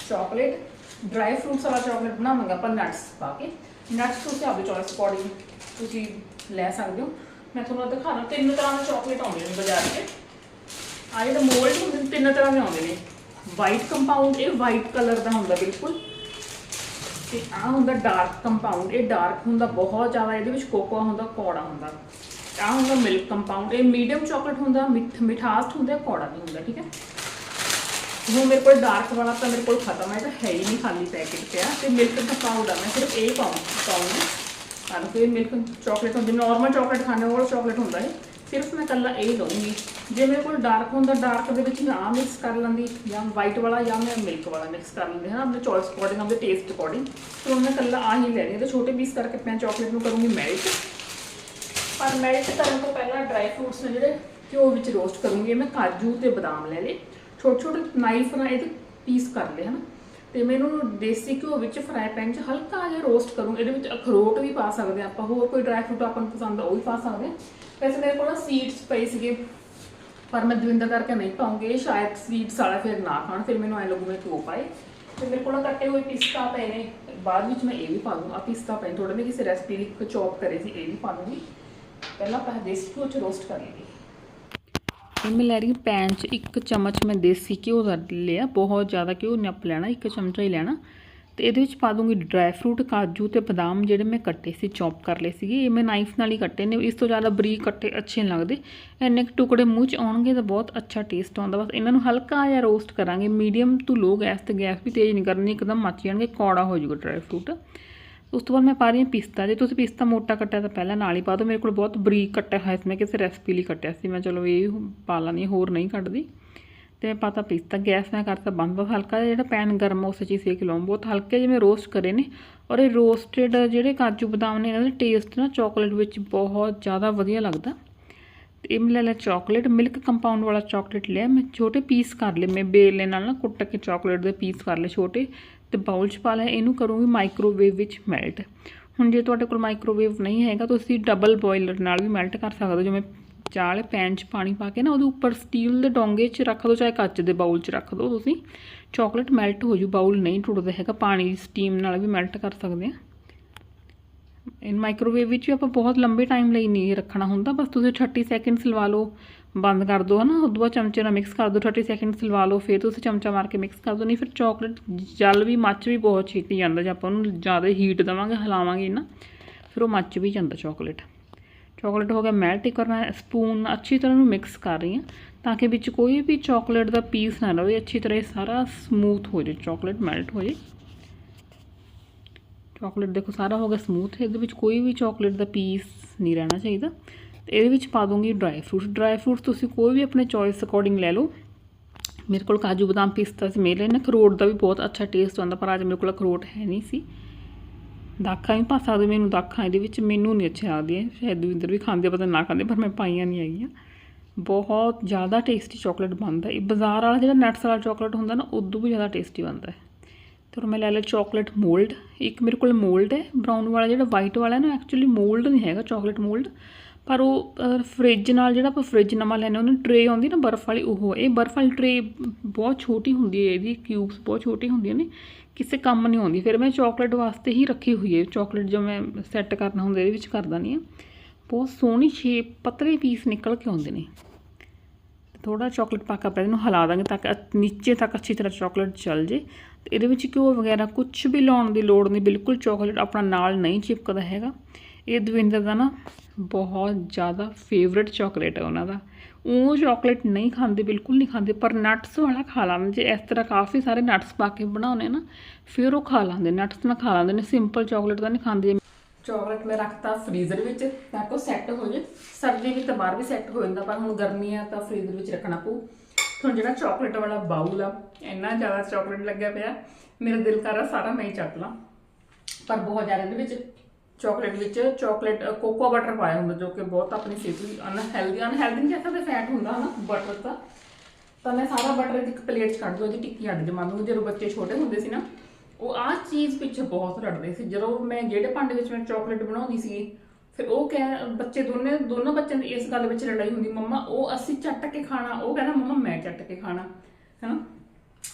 ਚਾਕਲੇਟ ਡਰਾਈ ਫਰੂਟਸ ਵਾਲਾ ਚਾਕਲੇਟ ਬਣਾਵਾਂਗਾ ਆਪਾਂ ਨਟਸ ਪਾ ਕੇ। ਨਟਸ ਤੁਸੀਂ ਆਪਣੀ ਚੋਇਸ ਅਕੋਰਡਿੰਗ ਤੁਸੀਂ ਲੈ ਸਕਦੇ ਹੋ। ਮੈਂ ਤੁਹਾਨੂੰ ਦਿਖਾਣਾ ਤਿੰਨ ਤਰ੍ਹਾਂ ਦੇ ਚਾਕਲੇਟ ਆਉਂਦੇ ਨੇ ਬਾਜ਼ਾਰ 'ਚ। ਆ ਜਿਹੜੇ ਮੋਲਡ ਹੁੰਦੇ ਨੇ, ਤਿੰਨ ਤਰ੍ਹਾਂ ਦੇ ਆਉਂਦੇ ਨੇ। ਵਾਈਟ ਕੰਪਾਊਂਡ ਇਹ ਵਾਈਟ ਕਲਰ ਦਾ ਹੁੰਦਾ ਬਿਲਕੁਲ। ਤੇ ਆ ਹੁੰਦਾ ਡਾਰਕ ਕੰਪਾਊਂਡ ਇਹ ਡਾਰਕ ਹੁੰਦਾ ਬਹੁਤ ਜ਼ਿਆਦਾ, ਇਹਦੇ ਵਿੱਚ ਕੋਕੋ ਹੁੰਦਾ, ਕੌੜਾ ਹੁੰਦਾ। ਆ ਹੁੰਦਾ ਮਿਲਕ ਕੰਪਾਊਂਡ ਇਹ ਮੀਡੀਅਮ ਚਾਕਲੇਟ ਹੁੰਦਾ, ਮਿੱਠ, ਮਿਠਾਸ ਹੁੰਦਾ, ਕੌੜਾ ਨਹੀਂ ਹੁੰਦਾ, ਠੀਕ ਹੈ। ਹੁਣ ਮੇਰੇ ਕੋਲ ਡਾਰਕ ਵਾਲਾ ਤਾਂ ਮੇਰੇ ਕੋਲ ਖਤਮ ਹੈ, ਇਹ ਤਾਂ ਹੈ ਹੀ ਨਹੀਂ ਖਾਲੀ ਪੈਕੇਟ ਪਿਆ। ਤੇ ਮਿਲਕ ਦਾ ਪਾਊਡਰ ਮੈਂ ਸਿਰਫ ਇਹ ਪਾਉਂ ਪਾਉਂਗੀ ਹਾਂ ਤੇ ਮਿਲਕ ਚਾਕਲੇਟ ਹੁੰਦੀ ਨਾਰਮਲ ਚਾਕਲੇਟ ਖਾਣੇ ਵਾਲਾ ਚਾਕਲੇਟ ਹੁੰਦਾ ਹੈ ਸਿਰਫ ਮੈਂ ਕੱਲਾ ਇਹ ਲਵਾਂਗੀ ਜੇ ਮੇਰੇ ਕੋਲ ਡਾਰਕ ਹੁੰਦਾ ਡਾਰਕ ਦੇ ਵਿੱਚ ਮੈਂ ਆ ਮਿਕਸ ਕਰ ਲੈਂਦੀ, ਜਾਂ ਵਾਈਟ ਵਾਲਾ, ਜਾਂ ਮੈਂ ਮਿਲਕ ਵਾਲਾ ਮਿਕਸ ਕਰ ਲੈਂਦੀ ਹਾਂ ਆਪਣੇ ਚੋਇਸ ਅਕੋਰਡਿੰਗ ਆਪਣੇ ਟੇਸਟ ਅਕੋਰਡਿੰਗ ਤੇ ਹੁਣ ਮੈਂ ਕੱਲਾ ਆ ਹੀ ਲੈਣੀ ਹੈ ਤੇ ਛੋਟੇ ਪੀਸ ਕਰਕੇ ਮੈਂ ਚਾਕਲੇਟ ਨੂੰ ਕਰੂੰਗੀ ਮੈਲਟ ਪਰ ਮੈਲਟ ਕਰਨ ਤੋਂ ਪਹਿਲਾਂ ਡਰਾਈ ਫਰੂਟਸ ਨੇ ਜਿਹੜੇ, ਘਿਓ ਵਿੱਚ ਰੋਸਟ ਕਰੂੰਗੀ ਮੈਂ ਕਾਜੂ ਤੇ ਬਦਾਮ ਲੈ ਲਏ। ਛੋਟੇ ਛੋਟੇ ਨਾਈਫ ਨਾਲ ਇਹਦੇ ਪੀਸ ਕਰ ਲਏ, ਹਨਾ। ਤੇ ਨੂੰ ਦੇਸੀ ਘਿਓ ਵਿੱਚ ਫਰਾਈ ਪੈਨ 'ਚ ਹਲਕਾ ਜਿਹਾ ਰੋਸਟ ਕਰੂੰ ਇਹਦੇ ਵਿੱਚ ਅਖਰੋਟ ਵੀ ਪਾ ਸਕਦੇ ਹਾਂ ਆਪਾਂ, ਹੋਰ ਕੋਈ ਡਰਾਈ ਫਰੂਟ ਆਪਾਂ ਨੂੰ ਪਸੰਦ ਆ, ਉਹ ਵੀ ਪਾ ਸਕਦੇ ਹਾਂ ਵੈਸੇ ਮੇਰੇ ਕੋਲ ਸੀਡਸ ਪਏ ਸੀਗੇ, ਪਰ ਮੈਂ ਦਵਿੰਦਰ ਕਰਕੇ ਨਹੀਂ ਪਾਉਂਗੇ। ਸ਼ਾਇਦ ਸੀਡਸ ਵਾਲਾ ਫਿਰ ਨਾ ਖਾਣ, ਫਿਰ ਮੈਨੂੰ ਐ ਲੱਗੂ ਮੈਂ ਉਹ ਪਾਏ। ਤੇ ਮੇਰੇ ਕੋਲ ਕੱਟੇ ਹੋਏ ਪਿਸਤਾ ਪਏ ਨੇ। ਬਾਅਦ ਵਿੱਚ ਮੈਂ ਇਹ ਵੀ ਪਾ ਦੂੰ ਆ ਪਿਸਤਾ ਪਏ ਥੋੜੇ ਮੈਂ ਕਿਸੇ ਰੈਸਪੀ ਲਈ ਚੌਪ ਕਰੇ ਸੀ, ਇਹ ਵੀ ਪਾ ਦੂੰਗੀ। ਪਹਿਲਾਂ ਆਪਾਂ ਦੇਸੀ ਘਿਓ ਚ ਰੋਸਟ ਕਰ ਲਈਏ। ਇਹ ਮੈਂ ਲੈ ਰਹੀ ਹਾਂ ਪੈਨ 'ਚ ਇੱਕ ਚਮਚ ਮੈਂ ਦੇਸੀ ਘਿਓ ਦਾ ਲਿਆ, ਬਹੁਤ ਜ਼ਿਆਦਾ ਘਿਓ ਨੱਪ ਲੈਣਾ, ਇੱਕ ਚਮਚਾ ਹੀ ਲੈਣਾ। ਤੇ ਇਹਦੇ ਵਿੱਚ ਪਾ ਦੂੰਗੀ ਡਰਾਈ ਫਰੂਟ ਕਾਜੂ ਤੇ ਬਦਾਮ ਜਿਹੜੇ ਮੈਂ ਕੱਟੇ ਸੀ ਚੌਪ ਕਰ ਲਏ ਸੀਗੇ। ਇਹ ਮੈਂ ਨਾਈਫ ਨਾਲ ਹੀ ਕੱਟੇ ਨੇ, ਇਸ ਤੋਂ ਜ਼ਿਆਦਾ ਬਰੀਕ ਕੱਟੇ ਅੱਛੇ ਨਹੀਂ ਲੱਗਦੇ। ਇੰਨੇ ਕੁ ਟੁਕੜੇ ਮੂੰਹ 'ਚ ਆਉਣਗੇ ਤਾਂ ਬਹੁਤ ਅੱਛਾ ਟੇਸਟ ਆਉਂਦਾ। ਬਸ ਇਹਨਾਂ ਨੂੰ ਹਲਕਾ ਜਿਹਾ ਰੋਸਟ ਕਰਾਂਗੇ। ਮੀਡੀਅਮ ਟੂ ਲੋ ਗੈਸ ਤੇ ਗੈਸ ਵੀ ਤੇਜ਼ ਨਹੀਂ ਕਰਨੀ, ਇੱਕਦਮ ਮੱਚ ਜਾਣਗੇ, ਕੌੜਾ ਹੋ ਜਾਊਗਾ ਡਰਾਈ ਫਰੂਟ ਉਸ ਤੋਂ ਬਾਅਦ ਮੈਂ ਪਾ ਰਹੀ ਹਾਂ ਪਿਸਤਾ। ਜੇ ਤੁਸੀਂ ਪਿਸਤਾ ਮੋਟਾ ਕੱਟਿਆ ਤਾਂ ਪਹਿਲਾਂ ਨਾਲ ਹੀ ਪਾ ਦਿਓ। ਮੇਰੇ ਕੋਲ ਬਹੁਤ ਬਰੀਕ ਕੱਟਿਆ ਹੋਇਆ ਸੀ। ਮੈਂ ਕਿਸੇ ਰੈਸਪੀ ਲਈ ਕੱਟਿਆ ਸੀ। ਮੈਂ ਚਲੋ ਇਹ ਪਾ ਲਾਂਗੀ ਹੋਰ ਨਹੀਂ ਕੱਟਦੀ। ਤੇ ਮੈਂ ਪਾਤਾ ਪਿਸਤਾ। ਗੈਸ ਮੈਂ ਕਰਤਾ ਬੰਦ। ਬਹੁਤ ਹਲਕਾ ਜਿਹੜਾ ਪੈਨ ਗਰਮ ਉਸ 'ਚ ਹੀ ਸੇਕ ਲਵਾਂ। ਬਹੁਤ ਹਲਕੇ ਜਿਵੇਂ ਰੋਸਟ ਕਰੇ ਨੇ। ਔਰ ਇਹ ਰੋਸਟਡ ਜਿਹੜੇ ਕਾਜੂ ਬਦਾਮ ਨੇ, ਇਹਨਾਂ ਦਾ ਟੇਸਟ ਨਾ ਚਾਕਲੇਟ ਵਿੱਚ ਬਹੁਤ ਜ਼ਿਆਦਾ ਵਧੀਆ ਲੱਗਦਾ। ਤੇ ਇਹ ਮੈਂ ਲੈ ਲਿਆ ਚਾਕਲੇਟ ਮਿਲਕ ਕੰਪਾਊਂਡ ਵਾਲਾ ਚਾਕਲੇਟ ਲਿਆ। ਮੈਂ ਛੋਟੇ ਪੀਸ ਕਰ ਲਏ। ਮੈਂ ਬੇਲੇ ਨਾਲ ਨਾ ਕੁੱਟ ਕੇ ਚਾਕਲੇਟ ਦੇ ਪੀਸ ਕਰ ਲਏ, ਛੋਟੇ। ਤੇ ਬਾਉਲ 'ਚ ਪਾ ਲਿਆ ਇਹਨੂੰ ਕਰੂੰਗੀ ਮਾਈਕ੍ਰੋਵੇਵ ਵਿੱਚ ਮੈਲਟ ਹੁਣ ਜੇ ਤੁਹਾਡੇ ਕੋਲ ਮਾਈਕ੍ਰੋਵੇਵ ਨਹੀਂ ਹੈਗਾ ਤੁਸੀਂ ਡਬਲ ਬੋਇਲਰ ਨਾਲ ਵੀ ਮੈਲਟ ਕਰ ਸਕਦੇ ਹੋ। ਜਿਵੇਂ ਚਾਹ ਵਾਲੇ ਪੈਨ 'ਚ ਪਾਣੀ ਪਾ ਕੇ ਨਾ, ਉਹਦੇ ਉੱਪਰ ਸਟੀਲ ਦੇ ਡੋਂਗੇ 'ਚ ਰੱਖ ਦਿਓ ਚਾਹੇ ਕੱਚ ਦੇ ਬਾਉਲ 'ਚ ਰੱਖ ਦਿਓ ਤੁਸੀਂ। ਚਾਕਲੇਟ ਮੈਲਟ ਹੋ ਜੂ ਬਾਉਲ ਨਹੀਂ ਟੁੱਟਦਾ ਹੈਗਾ, ਪਾਣੀ ਦੀ ਸਟੀਮ ਨਾਲ ਵੀ ਮੈਲਟ ਕਰ ਸਕਦੇ ਆ। ਇਨ ਮਾਈਕ੍ਰੋਵੇਵ ਵਿੱਚ ਵੀ ਆਪਾਂ ਬਹੁਤ ਲੰਬੇ ਟਾਈਮ ਲਈ ਨਹੀਂ ਰੱਖਣਾ ਹੁੰਦਾ, ਬਸ ਤੁਸੀਂ 30 ਸੈਕਿੰਡਸ ਲਵਾ ਲਓ। ਬੰਦ ਕਰ ਦਿਓ ਹਨਾ, ਉਦੋਂ ਬਾਅਦ ਚਮਚੇ ਨਾਲ ਮਿਕਸ ਕਰ ਦਿਓ 30 ਸੈਕਿੰਡਸ ਲਵਾ ਲਓ, ਫਿਰ ਤੁਸੀਂ ਚਮਚਾ ਮਾਰ ਕੇ ਮਿਕਸ ਕਰ ਦਿਓ, ਨਹੀਂ ਫਿਰ ਚਾਕਲੇਟ ਜਲ ਵੀ ਮੱਚ ਵੀ ਬਹੁਤ ਛੇਤੀ ਜਾਂਦਾ, ਜੇ ਆਪਾਂ ਉਹਨੂੰ ਜ਼ਿਆਦਾ ਹੀਟ ਦੇਵਾਂਗੇ, ਹਿਲਾਵਾਂਗੇ ਨਾ ਫਿਰ ਉਹ ਮੱਚ ਵੀ ਜਾਂਦਾ ਚਾਕਲੇਟ ਚਾਕਲੇਟ ਹੋ ਗਿਆ ਮੈਲਟ ਇੱਕ ਵਾਰ ਮੈਂ ਸਪੂਨ ਅੱਛੀ ਤਰ੍ਹਾਂ ਨੂੰ ਮਿਕਸ ਕਰ ਰਹੀ ਹਾਂ, ਤਾਂ ਕਿ ਵਿੱਚ ਕੋਈ ਵੀ ਚਾਕਲੇਟ ਦਾ ਪੀਸ ਨਾ ਰਹੇ ਅੱਛੀ ਤਰ੍ਹਾਂ ਇਹ ਸਾਰਾ ਸਮੂਥ ਹੋ ਜਾਏ ਚਾਕਲੇਟ ਮੈਲਟ ਹੋ ਜਾਏ। ਚਾਕਲੇਟ ਦੇਖੋ ਸਾਰਾ ਹੋ ਗਿਆ ਸਮੂਥ ਇਹਦੇ ਵਿੱਚ ਕੋਈ ਵੀ ਚਾਕਲੇਟ ਦਾ ਪੀਸ ਨਹੀਂ ਰਹਿਣਾ ਚਾਹੀਦਾ। ਤੇ ਇਹਦੇ ਵਿੱਚ ਪਾ ਦੂੰਗੀ ਡਰਾਈ ਫਰੂਟ ਡਰਾਈ ਫਰੂਟ ਤੁਸੀਂ ਕੋਈ ਵੀ ਆਪਣੇ ਚੋਇਸ ਅਕੋਰਡਿੰਗ ਲੈ ਲਓ। ਮੇਰੇ ਕੋਲ ਕਾਜੂ ਬਦਾਮ ਪਿਸਤਾ ਸੀ, ਮੇਰੇ ਨਾ ਅਖਰੋਟ ਦਾ ਵੀ ਬਹੁਤ ਅੱਛਾ ਟੇਸਟ ਆਉਂਦਾ, ਪਰ ਅੱਜ ਮੇਰੇ ਕੋਲ ਅਖਰੋਟ ਹੈ ਨਹੀਂ ਸੀ। ਦਾਖਾਂ ਵੀ ਪਾ ਸਕਦੇ ਮੈਨੂੰ ਦਾਖਾਂ ਇਹਦੇ ਵਿੱਚ ਮੈਨੂੰ ਨਹੀਂ ਅੱਛੇ ਲੱਗਦੀਆਂ ਸ਼ਾਇਦ ਦਵਿੰਦਰ ਵੀ ਖਾਂਦੇ ਪਤਾ ਨਾ ਖਾਂਦੇ, ਪਰ ਮੈਂ ਪਾਈਆਂ ਨਹੀਂ ਹੈਗੀਆਂ। ਬਹੁਤ ਜ਼ਿਆਦਾ ਟੇਸਟੀ ਚਾਕਲੇਟ ਬਣਦਾ। ਇਹ ਬਾਜ਼ਾਰ ਵਾਲਾ ਜਿਹੜਾ ਨਟਸ ਵਾਲਾ ਚਾਕਲੇਟ ਹੁੰਦਾ ਨਾ, ਉਦੋਂ ਵੀ ਜ਼ਿਆਦਾ ਟੇਸਟੀ ਬਣਦਾ ਹੈ। ਤੇ ਹੁਣ ਮੈਂ ਲੈ ਲਿਆ ਚਾਕਲੇਟ ਮੋਲਡ ਇੱਕ ਮੇਰੇ ਕੋਲ ਮੋਲਡ ਹੈ ਬਰਾਊਨ ਵਾਲਾ ਜਿਹੜਾ ਵਾਈਟ ਵਾਲਾ ਨਾ ਐਕਚੁਅਲੀ ਮੋਲਡ ਨਹੀਂ ਹੈਗਾ ਚਾਕਲੇਟ ਮੋਲਡ ਪਰ ਉਹ ਫ੍ਰਿਜ ਨਾਲ ਜਿਹੜਾ ਆਪਾਂ ਫ੍ਰਿਜ ਨਵਾਂ ਲੈਨੇ ਉਹਨੂੰ ਟਰੇ ਆਉਂਦੀ ਨਾ ਬਰਫ਼ ਵਾਲੀ, ਉਹ, ਇਹ ਬਰਫ਼ ਵਾਲੀ ਟਰੇ ਬਹੁਤ ਛੋਟੀ ਹੁੰਦੀ ਹੈ, ਇਹਦੀ ਕਿਊਬਸ ਬਹੁਤ ਛੋਟੀ ਹੁੰਦੀਆਂ ਨੇ, ਕਿਸੇ ਕੰਮ ਨਹੀਂ ਆਉਂਦੀ। ਫਿਰ ਮੈਂ ਚਾਕਲੇਟ ਵਾਸਤੇ ਹੀ ਰੱਖੀ ਹੋਈ ਹੈ ਚਾਕਲੇਟ ਜੋ ਮੈਂ ਸੈੱਟ ਕਰਨਾ ਹੁੰਦਾ, ਇਹਦੇ ਵਿੱਚ ਕਰ ਦਿੰਦੀ ਹਾਂ। ਬਹੁਤ ਸੋਹਣੀ ਸ਼ੇਪ ਪਤਲੇ ਪੀਸ ਨਿਕਲ ਕੇ ਆਉਂਦੇ ਨੇ। ਥੋੜਾ ਚਾਕਲੇਟ ਪਾ ਕੇ ਆਪਾਂ ਇਹਨੂੰ ਹਿਲਾ ਦਾਂਗੇ ਤਾਂ ਕਿ ਅ- ਨੀਚੇ ਤੱਕ ਅੱਛੀ ਤਰ੍ਹਾਂ ਚਾਕਲੇਟ ਚੱਲ ਜੇ। ਤੇ ਇਹਦੇ ਵਿੱਚ ਘਿਓ ਵਗੈਰਾ ਕੁਝ ਵੀ ਲਾਉਣ ਦੀ ਲੋੜ ਨਹੀਂ, ਬਿਲਕੁਲ ਚਾਕਲੇਟ ਆਪਣਾ ਨਾਲ ਨਹੀਂ ਚਿਪਕਦਾ ਹੈਗਾ। ਇਹ ਦਵਿੰਦਰ ਦਾ ਨਾ ਬਹੁਤ ਜ਼ਿਆਦਾ ਫੇਵਰਟ ਚਾਕਲੇਟ ਹੈ ਉਹਨਾਂ ਦਾ। ਉਹ ਚਾਕਲੇਟ ਨਹੀਂ ਖਾਂਦੇ, ਬਿਲਕੁਲ ਨਹੀਂ ਖਾਂਦੇ, ਪਰ ਨਟਸ ਵਾਲਾ ਖਾ ਲੈਂਦੇ। ਜੇ ਇਸ ਤਰ੍ਹਾਂ ਕਾਫੀ ਸਾਰੇ ਨਟਸ ਪਾ ਕੇ ਬਣਾਉਣੇ ਨਾ, ਫਿਰ ਉਹ ਖਾ ਲੈਂਦੇ। ਨਟਸ ਨਾ ਖਾ ਲੈਂਦੇ ਨੇ ਸਿੰਪਲ ਚਾਕਲੇਟ ਤਾਂ ਨਹੀਂ ਖਾਂਦੇ। ਚਾਕਲੇਟ ਮੈਂ ਰੱਖਤਾ ਫ੍ਰੀਜ਼ਰ ਵਿੱਚ, ਤਾਂ ਕਿ ਉਹ ਸੈੱਟ ਹੋ ਜੇ। ਸਰਦੀ ਵਿੱਚ ਤਾਂ ਬਾਹਰ ਵੀ ਸੈੱਟ ਹੋ ਜਾਂਦਾ, ਪਰ ਹੁਣ ਗਰਮੀ ਆ ਤਾਂ ਫ੍ਰੀਜ਼ਰ ਵਿੱਚ ਰੱਖਣਾ ਪਊ। ਹੁਣ ਜਿਹੜਾ ਚਾਕਲੇਟ ਵਾਲਾ ਬਾਉਲ ਆ, ਇੰਨਾ ਜ਼ਿਆਦਾ ਚਾਕਲੇਟ ਲੱਗਿਆ ਪਿਆ। ਮੇਰਾ ਦਿਲ ਕਰ ਰਿਹਾ ਸਾਰਾ ਮੈਂ ਹੀ ਚੱਕ ਲਾਂ। ਪਰ ਬਹੁਤ ਜ਼ਿਆਦਾ ਇਹਦੇ ਵਿੱਚ ਚਾਕਲੇਟ ਵਿੱਚ ਚਾਕਲੇਟ ਕੋਕੋ ਬਟਰ ਪਾਇਆ ਹੁੰਦਾ, ਜੋ ਕਿ ਬਹੁਤ ਆਪਣੀ ਸਿਹਤ ਲਈ ਅਨਹੈਲਦੀ ਅਨਹੈਲਦੀ ਨਹੀਂ ਕਹਿੰਦਾ ਫੈਟ ਹੁੰਦਾ ਹਨਾ ਬਟਰ ਦਾ ਤਾਂ ਮੈਂ ਸਾਰਾ ਬਟਰ ਇੱਕ ਪਲੇਟ 'ਚ ਕੱਢ ਦੂੰ ਉਹਦੀ ਟਿੱਕੀ ਅੱਡ ਜਮਾ ਦੂੰ ਜਦੋਂ ਬੱਚੇ ਛੋਟੇ ਹੁੰਦੇ ਸੀ ਨਾ, ਉਹ ਆਹ ਚੀਜ਼ ਪਿੱਛੇ ਬਹੁਤ ਲੜਦੇ ਸੀ। ਜਦੋਂ ਮੈਂ ਜਿਹੜੇ ਭਾਂਡੇ ਵਿੱਚ ਮੈਂ ਚਾਕਲੇਟ ਬਣਾਉਂਦੀ ਸੀ, ਫਿਰ ਉਹ ਕਹਿ, ਬੱਚੇ ਦੋਨੇ, ਦੋਨੋਂ ਬੱਚਿਆਂ ਦੀ ਇਸ ਗੱਲ ਵਿੱਚ ਲੜਾਈ ਹੁੰਦੀ, ਮੰਮਾ, ਉਹ ਅਸੀਂ ਚੱਟ ਕੇ ਖਾਣਾ, ਉਹ ਕਹਿੰਦਾ, ਮੰਮਾ, ਮੈਂ ਚੱਟ ਕੇ ਖਾਣਾ, ਹੈਨਾ।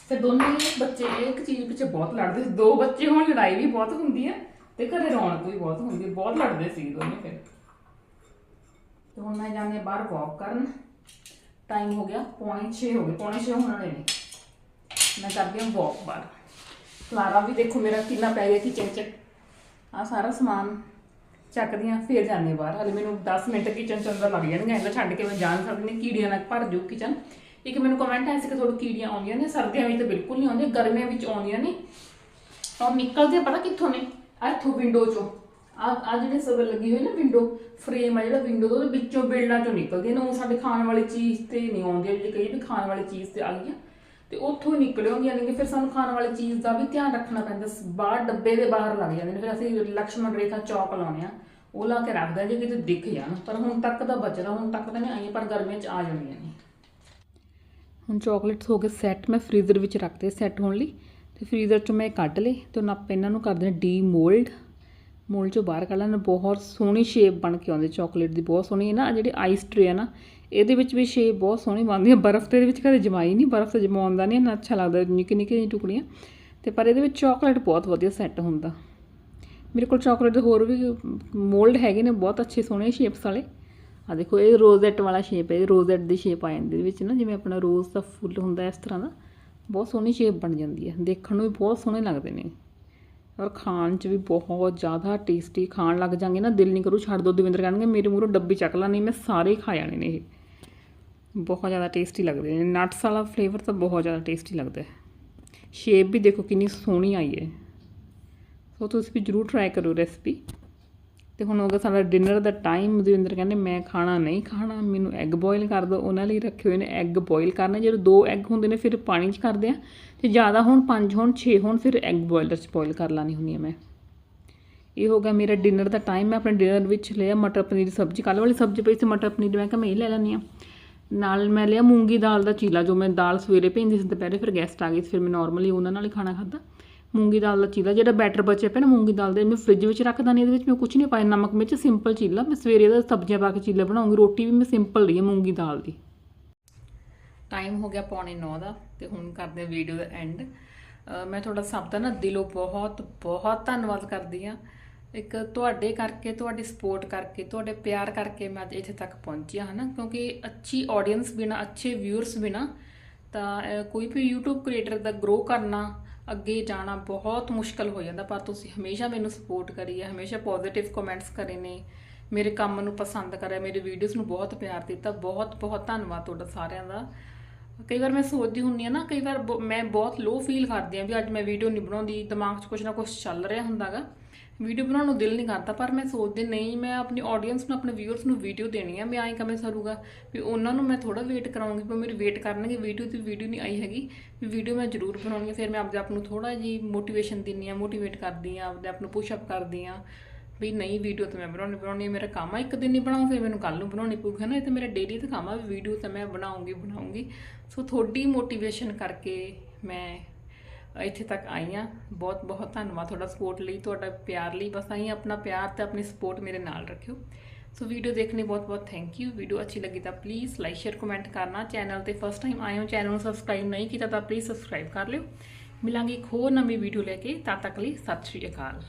ਫਿਰ ਦੋਨੇ ਹੀ ਬੱਚੇ ਇੱਕ ਚੀਜ਼ ਪਿੱਛੇ ਬਹੁਤ ਲੜਦੇ ਸੀ। ਦੋ ਬੱਚੇ ਹੋਣ, ਲੜਾਈ ਵੀ ਬਹੁਤ ਹੁੰਦੀ ਹੈ। ਤੇ ਘਰੇ ਰੌਣਕ ਵੀ ਬਹੁਤ ਹੁੰਦੀ, ਬਹੁਤ ਲੜਦੇ ਸੀ ਦੋਨੇ ਫਿਰ। ਤੇ ਹੁਣ ਮੈਂ ਜਾਂਦੀ ਬਾਹਰ ਵਾਕ ਕਰਨ। ਟਾਈਮ ਹੋ ਗਿਆ, ਪੌਣੇ 6 ਹੋ ਗਏ, ਪੌਣੇ 6 ਹੋਣ ਵਾਲੇ ਨੇ। ਮੈਂ ਕਰਦੀ ਹਾਂ ਵਾਕ ਬਾਹਰ। ਖਲਾਰਾ ਵੀ ਦੇਖੋ ਮੇਰਾ ਕਿੰਨਾ ਪੈ ਗਿਆ ਕਿਚਨ 'ਚ। ਆ ਸਾਰਾ ਸਮਾਨ ਚੱਕਦੀ ਹਾਂ, ਫੇਰ ਜਾਂਦੇ ਬਾਹਰ। ਹਲੇ ਮੈਨੂੰ 10 ਮਿੰਟ ਕਿਚਨ 'ਚ ਅੰਦਰ ਲੱਗ ਜਾਣਗੇ ਐਂਦਾ ਛੱਡ ਕੇ ਮੈਂ ਜਾਣ ਸਕਦੀ ਨਹੀਂ ਕੀੜੀਆਂ ਨਾਲ ਭਰ ਜੂ ਕਿਚਨ ਇੱਕ ਮੈਨੂੰ ਕਮੈਂਟ ਆਇਆ ਸੀ ਕਿ ਥੋੜੀ ਕੀੜੀਆਂ ਆਉਂਦੀਆਂ ਨੇ, ਸਰਦੀਆਂ ਵਿੱਚ ਤਾਂ ਬਿਲਕੁਲ ਨਹੀਂ ਆਉਂਦੀਆਂ, ਗਰਮੀਆਂ ਵਿੱਚ ਆਉਂਦੀਆਂ ਨੇ। ਔਰ ਨਿਕਲਦੇ ਪਤਾ ਕਿੱਥੋਂ ਨੇ? ਇੱਥੋਂ ਵਿੰਡੋ ਚੋਂ। ਆ ਆ ਜਿਹੜੇ ਸਭ ਲੱਗੀ ਹੋਈ ਨਾ ਵਿੰਡੋ ਫਰੇਮ ਆ ਜਿਹੜਾ ਵਿੰਡੋ ਦਾ ਉਹਦੇ ਵਿੱਚੋਂ ਬਿਲਡਾਂ ਚੋਂ ਨਿਕਲਦੀਆਂ ਨੇ। ਉਹ ਸਾਡੇ ਖਾਣ ਵਾਲੀ ਚੀਜ਼ ਤੇ ਨਹੀਂ ਆਉਂਦੀਆਂ ਜੇ ਕਈ ਵੀ ਖਾਣ ਵਾਲੀ ਚੀਜ਼ ਤੇ ਆ ਗਈਆਂ ਤੇ ਉੱਥੋਂ ਹੀ ਨਿਕਲੇ ਹੁੰਦੀਆਂ ਨੇ ਫਿਰ ਸਾਨੂੰ ਖਾਣ ਵਾਲੀ ਚੀਜ਼ ਦਾ ਵੀ ਧਿਆਨ ਰੱਖਣਾ ਪੈਂਦਾ। ਬਾਹਰ ਡੱਬੇ ਦੇ ਬਾਹਰ ਲੱਗ ਜਾਂਦੇ ਨੇ। ਫਿਰ ਅਸੀਂ ਲਕਸ਼ਮਣ ਰੇਖਾ ਚੌਕ ਲਾਉਣੇ ਆ। ਉਹ ਲਾ ਕੇ ਰੱਖਦੇ ਜੇ ਕਿਤੇ ਦਿਖ ਜਾਣ। ਪਰ ਹੁਣ ਤੱਕ ਦਾ ਬਚਦਾ ਹੁਣ ਤੱਕ ਤਾਂ ਨਹੀਂ ਆਈਆਂ ਪਰ ਗਰਮੀਆਂ 'ਚ ਆ ਜਾਂਦੀਆਂ ਨੇ ਹੁਣ ਚਾਕਲੇਟਸ ਹੋ ਗਏ ਸੈੱਟ ਮੈਂ ਫ੍ਰੀਜ਼ਰ ਵਿੱਚ ਰੱਖਦੇ ਸੈੱਟ ਹੋਣ ਲਈ। ਤੇ ਫ੍ਰੀਜ਼ਰ ਚੋਂ ਮੈਂ ਕੱਢ ਲਏ ਤੇ ਹੁਣ ਆਪਾਂ ਇਹਨਾਂ ਨੂੰ ਕਰਦੇ ਹਾਂ ਡੀ ਮੋਲਡ ਮੋਲਡ ਚੋਂ ਬਾਹਰ ਕੱਢ ਲੈਣਾ ਬਹੁਤ ਸੋਹਣੀ ਸ਼ੇਪ ਬਣ ਕੇ ਆਉਂਦੀ ਚਾਕਲੇਟ ਦੀ ਬਹੁਤ ਸੋਹਣੀ ਹੈ ਨਾ ਜਿਹੜੀ ਆਈਸ ਟਰੇ ਹੈ ਨਾ, ਇਹਦੇ ਵਿੱਚ ਵੀ ਸ਼ੇਪ ਬਹੁਤ ਸੋਹਣੀ ਬਣਦੀ ਹੈ। ਬਰਫ਼ ਤੇ ਇਹਦੇ ਵਿੱਚ ਕਦੇ ਜਮਾਈ ਨਹੀਂ, ਬਰਫ਼ ਤੇ ਜਮਾਉਂਦਾ ਨਹੀਂ ਨਾ ਅੱਛਾ ਲੱਗਦਾ ਨਿੱਕੀ ਨਿੱਕੀ ਟੁਕੜੀਆਂ। ਤੇ ਪਰ ਇਹਦੇ ਵਿੱਚ ਚਾਕਲੇਟ ਬਹੁਤ ਵਧੀਆ ਸੈੱਟ ਹੁੰਦਾ। ਮੇਰੇ ਕੋਲ ਚਾਕਲੇਟ ਦੇ ਹੋਰ ਵੀ ਮੋਲਡ ਹੈਗੇ ਨੇ, ਬਹੁਤ ਅੱਛੇ ਸੋਹਣੇ ਸ਼ੇਪਸ ਵਾਲੇ। ਆ ਦੇਖੋ, ਇਹ ਰੋਜ਼ੈਟ ਵਾਲਾ ਸ਼ੇਪ ਹੈ। ਇਹ ਰੋਜ਼ੈਟ ਦੀ ਸ਼ੇਪ ਆ ਜਾਂਦੀ ਇਹਦੇ ਵਿੱਚ ਨਾ, ਜਿਵੇਂ ਆਪਣਾ ਰੋਜ਼ ਦਾ ਫੁੱਲ ਹੁੰਦਾ ਇਸ ਤਰ੍ਹਾਂ ਦਾ। ਬਹੁਤ ਸੋਹਣੀ ਸ਼ੇਪ ਬਣ ਜਾਂਦੀ ਹੈ। ਦੇਖਣ ਨੂੰ ਵੀ ਬਹੁਤ ਸੋਹਣੇ ਲੱਗਦੇ ਨੇ। ਔਰ ਖਾਣ 'ਚ ਵੀ ਬਹੁਤ ਜ਼ਿਆਦਾ ਟੇਸਟੀ ਖਾਣ ਲੱਗ ਜਾਂਗੇ ਨਾ, ਦਿਲ ਨਹੀਂ ਕਰੂ ਛੱਡ ਦੋ, ਦਵਿੰਦਰ ਕਹਿਣਗੇ, ਮੇਰੇ ਮੂਹਰੋਂ ਡੱਬੀ ਚੱਕ ਲਾ, ਨਹੀਂ ਮੈਂ ਸਾਰੇ ਖਾ ਜਾਣੇ ਨੇ ਇਹ। ਬਹੁਤ ਜ਼ਿਆਦਾ ਟੇਸਟੀ ਲੱਗਦੇ ਨੇ। ਨਟਸ ਵਾਲਾ ਫਲੇਵਰ ਤਾਂ ਬਹੁਤ ਜ਼ਿਆਦਾ ਟੇਸਟੀ ਲੱਗਦਾ ਹੈ। ਸ਼ੇਪ ਵੀ ਦੇਖੋ ਕਿੰਨੀ ਸੋਹਣੀ ਆਈ ਹੈ। ਸੋ ਤੁਸੀਂ ਵੀ ਜਰੂਰ ਟਰਾਈ ਕਰੋ ਰੈਸਪੀ ਤੇ ਹੁਣ ਹੋ ਗਿਆ ਸਾਡਾ ਡਿਨਰ ਦਾ ਟਾਈਮ ਦਵਿੰਦਰ ਕਹਿੰਦੇ ਮੈਂ ਖਾਣਾ ਨਹੀਂ ਖਾਣਾ, ਮੈਨੂੰ ਐਗ ਬੋਇਲ ਕਰ ਦਿਓ ਉਹਨਾਂ ਲਈ ਰੱਖੇ ਹੋਏ ਨੇ ਐਗ ਬੋਇਲ ਕਰਨਾ। ਜਦੋਂ ਦੋ ਐਗ ਹੁੰਦੇ ਨੇ ਫਿਰ ਪਾਣੀ 'ਚ ਕਰਦੇ ਆ। ਤੇ ਜ਼ਿਆਦਾ ਹੋਣ, ਪੰਜ ਹੋਣ 6 ਹੋਣ, ਫਿਰ ਐਗ ਬੋਇਲਰ 'ਚ ਬੋਇਲ ਕਰ ਲਾਣੀ ਹੁੰਦੀ ਆ ਮੈਂ। ਇਹ ਹੋ ਗਿਆ ਮੇਰਾ ਡਿਨਰ ਦਾ ਟਾਈਮ ਮੈਂ ਆਪਣੇ ਡਿਨਰ ਵਿੱਚ ਲਿਆ ਮਟਰ ਪਨੀਰ ਦੀ ਸਬਜ਼ੀ। ਕੱਲ੍ਹ ਵਾਲੀ ਸਬਜ਼ੀ ਪਈ ਸੀ ਮਟਰ ਪਨੀਰ ਮੈਂ ਕਿਹਾ ਮੈਂ ਇਹ ਲੈ ਲੈਂਦੀ ਹਾਂ ਨਾਲ ਮੈਂ ਲਿਆ ਮੂੰਗੀ ਦਾਲ ਦਾ ਚੀਲਾ ਜੋ ਮੈਂ ਦਾਲ ਸਵੇਰੇ ਭੇਂਦੀ ਸੀ, ਦੁਪਹਿਰੇ ਫਿਰ ਗੈਸਟ ਆ ਗਏ ਸੀ, ਫਿਰ ਮੈਂ ਨਾਰਮਲੀ ਉਹਨਾਂ ਨਾਲ ਹੀ ਖਾਣਾ ਖਾਧਾ। ਮੂੰਗੀ ਦਾਲ ਦਾ ਚੀਲਾ, ਜਿਹੜਾ ਬੈਟਰ ਬਚਿਆ ਪਿਆ ਨਾ ਮੂੰਗੀ ਦਾਲ ਦੇ, ਮੈਂ ਫ੍ਰਿਜ ਵਿੱਚ ਰੱਖਦਾ ਨਹੀਂ, ਇਹਦੇ ਵਿੱਚ ਮੈਂ ਕੁਝ ਨਹੀਂ ਪਾਇਆ, ਨਮਕ, ਮਿਰਚ ਸਿੰਪਲ ਚੀਲਾ। ਮੈਂ ਸਵੇਰੇ ਦਾ ਸਬਜ਼ੀਆਂ ਪਾ ਕੇ ਚੀਲਾ ਬਣਾਉਂਗੀ, ਰੋਟੀ ਵੀ ਮੈਂ ਸਿੰਪਲ ਰਹੀ ਹੈ ਮੂੰਗੀ ਦਾਲ ਦੀ। ਟਾਈਮ ਹੋ ਗਿਆ ਪੌਣੇ 9 ਦਾ, ਤੇ ਹੁਣ ਕਰਦੇ ਆ ਵੀਡੀਓ ਦਾ ਐਂਡ ਮੈਂ ਤੁਹਾਡਾ ਸਭ ਦਾ ਨਾ ਦਿਲੋਂ ਬਹੁਤ ਬਹੁਤ ਧੰਨਵਾਦ ਕਰਦੀ ਆ ਇੱਕ ਤੁਹਾਡੇ ਕਰਕੇ, ਤੁਹਾਡੀ ਸਪੋਰਟ ਕਰਕੇ, ਤੁਹਾਡੇ ਪਿਆਰ ਕਰਕੇ ਮੈਂ ਅੱਜ ਇੱਥੇ ਤੱਕ ਪਹੁੰਚੀ ਹਾਂ, ਹਨਾ? ਕਿਉਂਕਿ ਅੱਛੀ ਆਡੀਅנס ਬਿਨਾ, ਅੱਛੇ ਵਿਊਅਰਸ ਬਿਨਾ ਤਾਂ ਕੋਈ ਵੀ YouTube ਕ੍ਰੀਏਟਰ ਦਾ ਗਰੋ ਕਰਨਾ ਅੱਗੇ ਜਾਣਾ ਬਹੁਤ ਮੁਸ਼ਕਲ ਹੋ ਜਾਂਦਾ, ਪਰ ਤੁਸੀਂ ਹਮੇਸ਼ਾ ਮੈਨੂੰ ਸਪੋਰਟ ਕਰੀ ਹੈ, ਹਮੇਸ਼ਾ ਪੋਜ਼ਿਟਿਵ ਕਮੈਂਟਸ ਕਰੇ ਨੇ, ਮੇਰੇ ਕੰਮ ਨੂੰ ਪਸੰਦ ਕਰਿਆ ਮੇਰੇ ਵੀਡੀਓਜ਼ ਨੂੰ ਬਹੁਤ ਪਿਆਰ ਦਿੱਤਾ, ਬਹੁਤ ਬਹੁਤ ਧੰਨਵਾਦ ਤੁਹਾਡਾ ਸਾਰਿਆਂ ਦਾ। ਕਈ ਵਾਰ ਮੈਂ ਸੋਚਦੀ ਹੁੰਨੀ ਆ ਨਾ, ਕਈ ਵਾਰ ਬ- ਮੈਂ ਬਹੁਤ ਲੋ ਫੀਲ ਕਰਦੀ ਆ ਵੀ ਅੱਜ ਮੈਂ ਵੀਡੀਓ ਨਹੀਂ ਬਣਾਉਂਦੀ, ਦਿਮਾਗ 'ਚ ਕੁਝ ਨਾ ਕੁਝ ਚੱਲ ਰਿਹਾ ਹੁੰਦਾਗਾ। ਵੀਡੀਓ ਬਣਾਉਣ ਨੂੰ ਦਿਲ ਨਹੀਂ ਕਰਦਾ, ਪਰ ਮੈਂ ਸੋਚਦੀ ਨਹੀਂ, ਮੈਂ ਆਪਣੀ ਆਡੀਅנס ਨੂੰ, ਆਪਣੇ ਵਿਊਅਰਸ ਨੂੰ ਵੀਡੀਓ ਦੇਣੀ ਆ, ਮੈਂ ਐਂ ਕਵੇਂ ਸਰੂਗਾ ਵੀ ਉਹਨਾਂ ਨੂੰ ਮੈਂ ਥੋੜਾ ਵੇਟ ਕਰਾਉਂਗੀ ਪਰ ਮੇਰੀ ਵੇਟ ਕਰਨਗੇ ਵੀਡੀਓ ਤੇ ਵੀਡੀਓ ਨਹੀਂ ਆਈ ਹੈਗੀ, ਵੀ ਵੀਡੀਓ ਮੈਂ ਜ਼ਰੂਰ ਬਣਾਉਣੀ ਆ, ਫਿਰ ਮੈਂ ਆਪਦੇ ਆਪ ਨੂੰ ਥੋੜਾ ਜੀ ਮੋਟੀਵੇਸ਼ਨ ਦਿੰਨੀ ਆ ਮੋਟੀਵੇਟ ਕਰਦੀ ਆ ਆਪਣੇ ਆਪ ਨੂੰ ਪੁਸ਼ ਅਪ ਕਰਦੀ ਆ ਵੀ ਨਹੀਂ ਵੀਡੀਓ ਤਾਂ ਮੈਂ ਬਣਾਉਣੀ ਬਣਾਉਣੀ ਮੇਰਾ ਕੰਮ ਆ, ਇੱਕ ਦਿਨ ਨਹੀਂ ਬਣਾਉਂ, ਫਿਰ ਮੈਨੂੰ ਕੱਲ ਨੂੰ ਬਣਾਉਣੀ ਪਊਗੀ ਹੈ ਨਾ ਇਹ ਤਾਂ ਮੇਰਾ ਡੇਲੀ ਦਾ ਕੰਮ ਆ ਵੀਡੀਓ ਤਾਂ ਮੈਂ ਬਣਾਉਂਗੀ ਬਣਾਉਂਗੀ, ਸੋ ਤੁਹਾਡੀ ਮੋਟੀਵੇਸ਼ਨ ਕਰਕੇ ਮੈਂ ਇੱਥੇ ਤੱਕ ਆਈ ਆ ਬਹੁਤ ਬਹੁਤ ਧੰਨਵਾਦ ਤੁਹਾਡਾ ਸਪੋਰਟ ਲਈ, ਤੁਹਾਡਾ ਪਿਆਰ ਲਈ। ਬਸ ਆਈ ਆਪਣਾ ਪਿਆਰ ਤੇ ਆਪਣੀ ਸਪੋਰਟ ਮੇਰੇ ਨਾਲ ਰੱਖਿਓ। ਸੋ ਵੀਡੀਓ ਦੇਖਣ ਲਈ ਬਹੁਤ ਬਹੁਤ ਥੈਂਕ ਯੂ ਵੀਡੀਓ ਅੱਛੀ ਲੱਗੀ ਤਾਂ ਪਲੀਜ਼ ਲਾਈਕ ਸ਼ੇਅਰ ਕਮੈਂਟ ਕਰਨਾ। ਚੈਨਲ ਤੇ ਫਸਟ ਟਾਈਮ ਆਏ ਹੋ ਚੈਨਲ ਨੂੰ ਸਬਸਕ੍ਰਾਈਬ ਨਹੀਂ ਕੀਤਾ ਤਾਂ ਪਲੀਜ਼ ਸਬਸਕ੍ਰਾਈਬ ਕਰ ਲਿਓ। ਮਿਲਾਂਗੇ ਇੱਕ ਹੋਰ ਨਵੀਂ ਵੀਡੀਓ ਲੈ ਕੇ। ਤਦ ਤੱਕ ਲਈ ਸਤਿ ਸ਼੍ਰੀ ਅਕਾਲ।